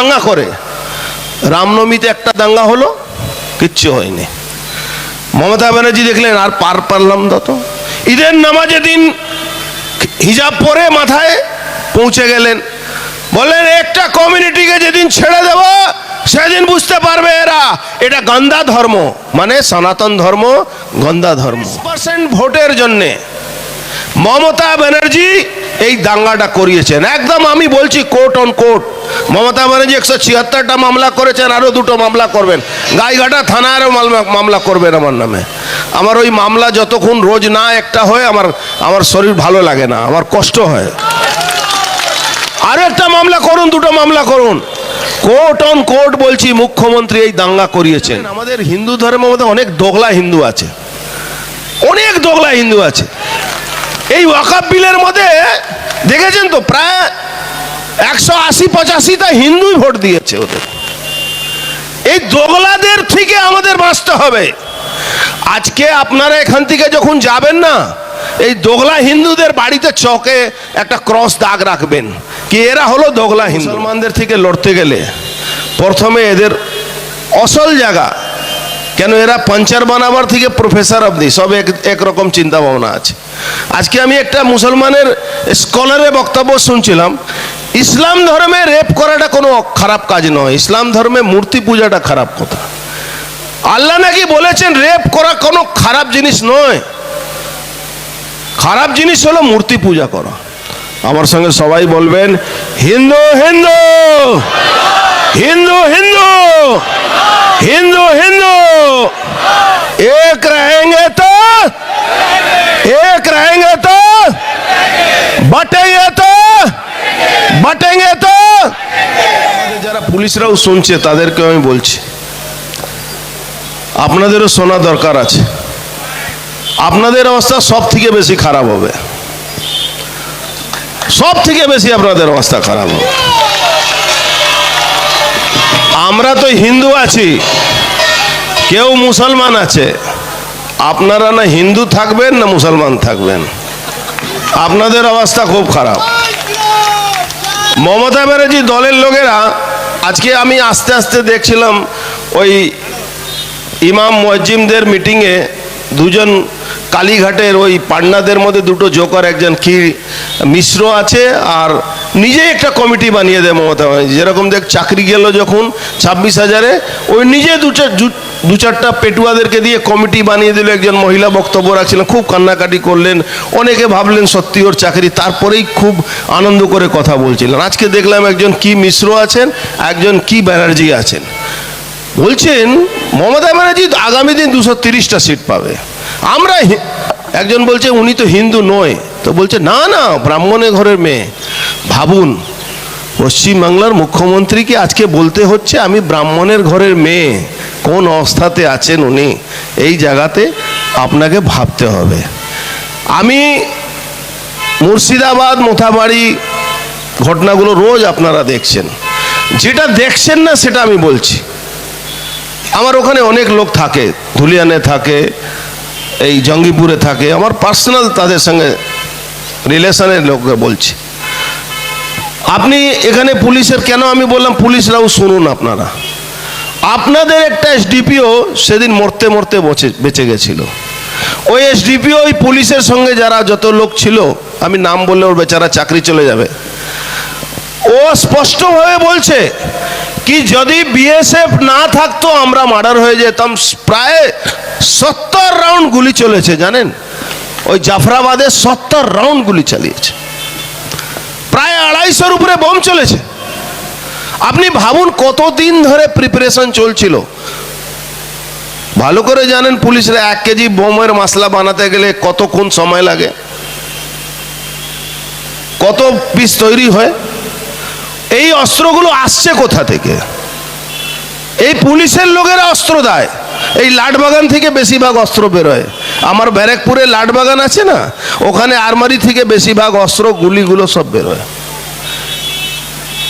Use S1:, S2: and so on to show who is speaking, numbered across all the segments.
S1: দাঙ্গা করে। রামনবমীতে একটা দাঙ্গা হলো, কিচ্ছু হয়নি। মমতা ব্যানার্জি দেখলেন, আর পার পারলাম না তো। ঈদের নামাজে দিন হিজাব পরে মাথায় পৌঁছে গেলেন। বললেন, একটা কমিউনিটিকে যেদিন ছেড়ে দেব, সেদিন বুঝতে পারবে এরা। এটা গন্দা ধর্ম মানে সনাতন ধর্ম গন্দা ধর্ম। পার্সেন্ট ভোটের জন্যে মমতা ব্যানার্জি এই দাঙ্গাটা করিয়েছেন। একদম আমি বলছি court on court Mamata Banerjee একশো ছিয়াত্তরটা মামলা করেছেন, আরও দুটো মামলা করবেন। গাইঘাটা থানারও মামলা করবেন আমার নামে। আমার ওই মামলা যতক্ষণ রোজ না একটা হয়, আমার আমার শরীর ভালো লাগে না, আমার কষ্ট হয়। আরও একটা মামলা করুন, দুটো মামলা করুন। কোর্ট অন কোর্ট বলছি, মুখ্যমন্ত্রী এই দাঙ্গা করিয়েছেন। আমাদের হিন্দু ধর্মের মধ্যে অনেক দোগলা হিন্দু আছে। অনেক দোগলা হিন্দু আছে। এই ওয়াকাব বিলের মধ্যে, দেখেছেন তো, প্রায় একশো আশি পঁচাশিটা হিন্দুই ভোট দিয়েছে ওদের। এই দোগলাদের থেকে আমাদের বাঁচতে হবে। আজকে আপনারা এখান থেকে যখন যাবেন না, এই দোগলা হিন্দুদের বাড়িতে চকে একটা ক্রস দাগ রাখবেন। কি এরা হলো দোগলা হিন্দু? মুসলমানদের থেকে লড়তে গেলে প্রথমে এদের অসল জায়গা, কেন এরা পাঞ্চার বানাবার থেকে প্রফেসর অবধি, সব এক, একরকম চিন্তা ভাবনা আছে। আজকে আমি একটা মুসলমানের স্কলারের বক্তব্য শুনছিলাম ইসলাম ধর্মে রেপ করাটা কোনো খারাপ কাজ নয়। ইসলাম ধর্মে মূর্তি পূজাটা খারাপ কথা। আল্লাহ নাকি বলেছেন রেপ করা কোনো খারাপ জিনিস নয়। খারাপ জিনিস হলো মূর্তি পূজা করা। আমার সঙ্গে সবাই বলবেন, হিন্দু হিন্দু! হিন্দু হিন্দু! হিন্দু হিন্দু! এক রহেঙ্গে তো এক রহেঙ্গে তো বটেঙ্গে তো বাটেঙ্গে তো। যারা পুলিশরাও শুনছে তাদেরকে আমি বলছি, আপনাদেরও শোনা দরকার আছে। আপনাদের অবস্থা সব থেকে বেশি খারাপ হবে। সব থেকে বেশি আপনাদের অবস্থা খারাপ হবে। আমরা তো হিন্দু আছি, কেউ মুসলমান আছে। আপনারা না হিন্দু থাকবেন, না মুসলমান থাকবেন। আপনাদের অবস্থা খুব খারাপ। মমতা ব্যানার্জি দলের লোকেরা, আজকে আমি আস্তে আস্তে দেখছিলাম ওই ইমাম মজ্জিমদের মিটিংয়ে দুজন কালীঘাটের ওই পান্নাদের মধ্যে দুটো জোকার, একজন কি মিশ্র আছে আর নিজেই একটা কমিটি বানিয়ে দেয় মমতা ব্যানার্জি। যেরকম দেখ, চাকরি গেল যখন ছাব্বিশ হাজারে, ওই নিজে দু চার দু- চারটা পেটুয়াদেরকে দিয়ে কমিটি বানিয়ে দিল, একজন মহিলা বক্তব্য রাখছিলেন, খুব কান্নাকাটি করলেন, অনেকে ভাবলেন সত্যি ওর চাকরি, তারপরেই খুব আনন্দ করে কথা বলছিলেন। আজকে দেখলাম একজন কি মিশ্র আছেন, একজন কি ব্যানার্জি আছেন। বলছেন, মমতা ব্যানার্জি আগামী দিন দুশো তিরিশটা সিট পাবে। আমরা একজন বলছে, উনি তো হিন্দু নয়। তো বলছে, না না, ব্রাহ্মণের ঘরের মেয়ে। ভাবুন, পশ্চিমবাংলার মুখ্যমন্ত্রীকে আজকে বলতে হচ্ছে, আমি ব্রাহ্মণের ঘরের মেয়ে, কোন অবস্থাতে আছেন উনি, এই জায়গাতে আপনাকে ভাবতে হবে। আমি মুর্শিদাবাদ, মোথাবাড়ি ঘটনাগুলো রোজ আপনারা দেখছেন। যেটা দেখছেন না, সেটা আমি বলছি। আমার ওখানে অনেক লোক থাকে, ধুলিয়ানে থাকে, এই জঙ্গিপুরে থাকে, আমার পার্সোনাল তাদের সঙ্গে রিলেশনের লোক বলছি। আপনি এখানে পুলিশের, কেন আমি বললাম পুলিশরাও শুনুন আপনারা। আপনাদের একটা এসডিপিও সেদিন মরতে মরতে বচে, বেঁচে গেছিল। ওই এসডিপিও ওই পুলিশের সঙ্গে যারা যত লোক ছিল, আমি নাম বললে ওর বেচারা চাকরি চলে যাবে। ও স্পষ্টভাবে বলছে কি যদি বিএসএফ না থাকতো, আমরা মার্ডার হয়ে যেতাম। প্রায় সত্তর রাউন্ড গুলি চলেছে, জানেন? ওই জাফরাবাদে সত্তর রাউন্ড গুলি চালিয়েছে। আড়াইশোর উপরে বোম চলেছে। আপনি ভাবুন কতদিন ধরে প্রিপারেশন চলছিল। ভালো করে জানেন পুলিশরা এক কেজি বোমের মশলা বানাতে গেলে কতক্ষণ সময় লাগে? কত পিস তৈরি হয়? এই অস্ত্রগুলো আসছে কোথা থেকে? এই পুলিশের লোকেরা অস্ত্র দেয়। এই লাটবাগান থেকে বেশিরভাগ অস্ত্র বেরোয়। আমার ব্যারাকপুরে লাটবাগান আছে না? ওখানে আরমারি থেকে বেশিরভাগ অস্ত্র, গুলিগুলো সব বেরোয়।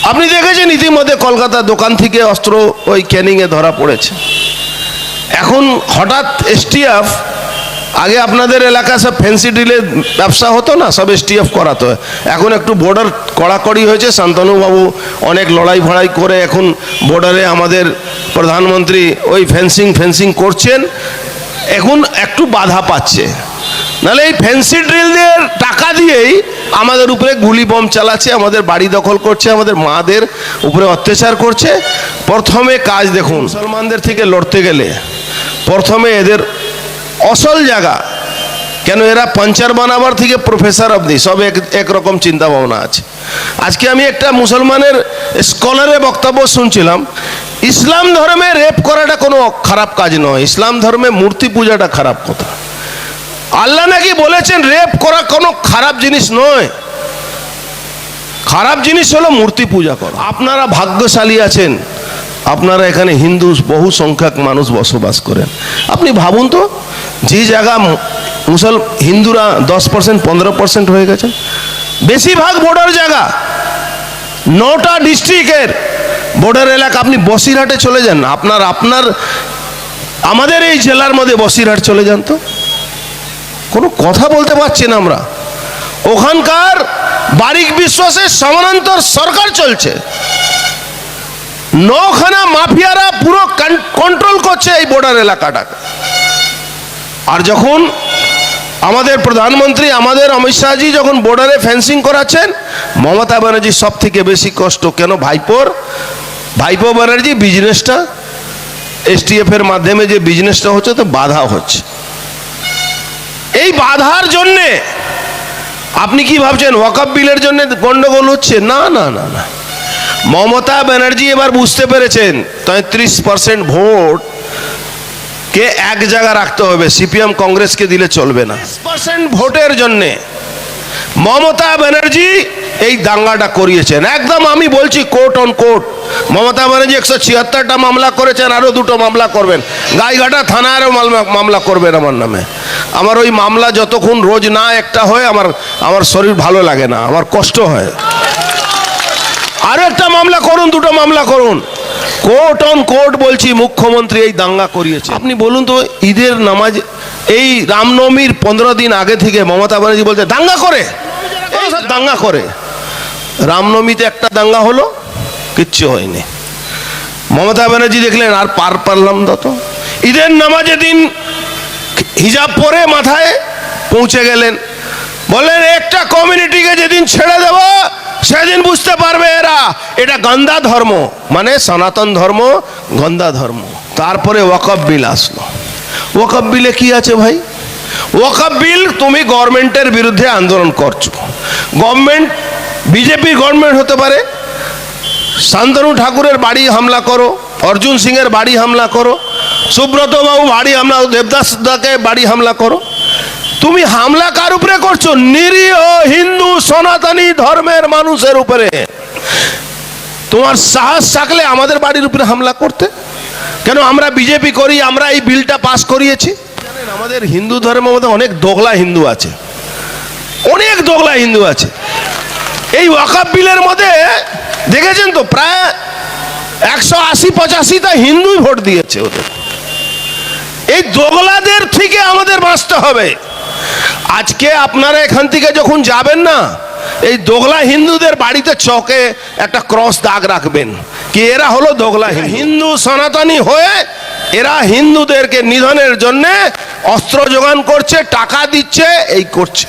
S1: আপনি দেখেছেন ইতিমধ্যে কলকাতা দোকান থেকে অস্ত্র ওই ক্যানিংয়ে ধরা পড়েছে। এখন হঠাৎ এসটিএফ, আগে আপনাদের এলাকা সব ফ্যান্সি ডিলের ব্যবসা হতো না, সব এসটিএফ করাতো। এখন একটু বর্ডার কড়াকড়ি হয়েছে, শান্তনুবাবু অনেক লড়াই ভড়াই করে এখন বর্ডারে আমাদের প্রধানমন্ত্রী ওই ফেন্সিং ফেন্সিং করছেন। এখন একটু বাধা পাচ্ছে। নাহলে এই ফ্যান্সি ড্রিলদের টাকা দিয়েই আমাদের উপরে গুলি বম চালাচ্ছে, আমাদের বাড়ি দখল করছে, আমাদের মাদের উপরে অত্যাচার করছে। প্রথমে কাজ দেখুন, মুসলমানদের থেকে লড়তে গেলে প্রথমে এদের অসল জায়গা, কেন এরা পাঞ্চার বানাবার থেকে প্রফেসর অবধি, সব এক একরকম চিন্তা ভাবনা আছে। আজকে আমি একটা মুসলমানের স্কলারের বক্তব্য শুনছিলাম, ইসলাম ধর্মে রেপ করাটা কোনো খারাপ কাজ নয়, ইসলাম ধর্মে মূর্তি পূজাটা খারাপ কথা। আল্লাহ নাকি বলেছেন, রেপ করা কোনো খারাপ জিনিস নয়। খারাপ জিনিস হলো মূর্তি পূজা করা। আপনারা ভাগ্যশালী আছেন। আপনারা এখানে হিন্দু বহু সংখ্যক মানুষ বসবাস করেন। আপনি ভাবুন তো, যে জায়গা মুসল, হিন্দুরা দশ পার্সেন্ট পনেরো পার্সেন্ট হয়ে গেছে। বেশিরভাগ বর্ডার জায়গা। নটা ডিস্ট্রিক্টের বর্ডার এলাকা। আপনি বসিরহাটে চলে যান। আপনার আপনার, আমাদের এই জেলার মধ্যে বসিরহাট চলে যান তো। কোনো কথা বলতে পারছি না আমরা। ওখানকার বারিক বিশ্বাসের সমানান্তর সরকার চলছে। নখানা মাফিয়ারা পুরো কন্ট্রোল করছে এই বর্ডার এলাকাটাকে। আর যখন আমাদের প্রধানমন্ত্রী, আমাদের অমিত শাহজি যখন বর্ডারে ফেন্সিং করাচ্ছেন, মমতা ব্যানার্জি সব থেকে বেশি কষ্ট কেন ভাইপোর? ভাইপো ব্যানার্জি বিজনেসটা এসটিএফ এর মাধ্যমে যে বিজনেসটা হচ্ছে, তো বাধা হচ্ছে। এই বাধার জন্যে আপনি কি ভাবছেন ওয়াকআপ বিলের জন্য গন্ডগোল হচ্ছে? না না না না। মমতা ব্যানার্জি এবার বুঝতে পেরেছেন তেত্রিশ পার্সেন্ট ভোট কে এক জায়গা রাখতে হবে, সিপিএম কংগ্রেসকে দিলে চলবে না। পার্সেন্ট ভোটের জন্যে মমতা ব্যানার্জি এই দাঙ্গাটা করিয়েছেন। একদম আমি বলছি court on court Mamata Banerjee একশো ছিয়াত্তরটা মামলা করেছেন আরও দুটো মামলা করবেন। গাইঘাটা থানারও মামলা করবেন আমার নামে। আমার ওই মামলা যতক্ষণ রোজ না একটা হয়, আমার আমার শরীর ভালো লাগে না, আমার কষ্ট হয়। আরও একটা মামলা করুন, দুটো মামলা করুন। কোর্ট অন কোর্ট বলছি, মুখ্যমন্ত্রী এই দাঙ্গা করিয়েছে। আপনি বলুন তো, ঈদের নামাজ, এই রামনবমীর পনেরো দিন আগে থেকে মমতা ব্যানার্জি বলছে, দাঙ্গা করে। দাঙ্গা করে। রামনবমীতে একটা দাঙ্গা হলো, কিচ্ছু হয়নি। মমতা ব্যানার্জি দেখলেন, আর পার পারলাম না তো। ঈদের নামাজের দিন হিজাব পরে মাথায় পৌঁছে গেলেন। বললেন, একটা কমিউনিটিকে যেদিন ছেড়ে দেব, সেদিন বুঝতে পারবে এরা। এটা গন্দা ধর্ম মানে সনাতন ধর্ম, গন্দা ধর্ম। তারপরে ওয়াকফ বিল আসলো। ওয়াকফ বিলে কি আছে ভাই? ওয়াকফ বিল তুমি গভর্নমেন্টের বিরুদ্ধে আন্দোলন করছ। গভর্নমেন্ট বিজেপি গভর্নমেন্ট হতে পারে। শান্তনু ঠাকুরের বাড়ি হামলা করো, অর্জুন সিংয়ের বাড়ি হামলা করো সুব্রত বাবু, বাড়ি হামলা, দেবদাস দাকে বাড়ি হামলা করো। তুমি হামলা কার উপরে করছ? নিরীহ হিন্দু সনাতনী ধর্মের মানুষের উপরে। তোমার সাহস থাকলে আমাদের বাড়ির উপরে হামলা করতে। কেন আমরা বিজেপি করি, আমরা এই বিলটা পাস করিয়েছি। আমাদের হিন্দু ধর্মের মধ্যে অনেক দোগলা হিন্দু আছে। অনেক দোগলা হিন্দু আছে। এই ওয়াকাব বিলের মধ্যে, দেখেছেন তো, প্রায় একশো আশি, পঁচাশিটা হিন্দুই ভোট দিয়েছে ওদের। এই দোগলাদের থেকে আমাদের বাঁচতে হবে। আজকে আপনারা এখান থেকে যখন যাবেন না, এই দোগলা হিন্দুদের বাড়িতে চকে একটা ক্রস দাগ রাখবেন। কি এরা হলো দোগলা হিন্দু। সনাতনী হয়ে এরা হিন্দুদেরকে নিধনের জন্যে অস্ত্র যোগান করছে, টাকা দিচ্ছে, এই করছে।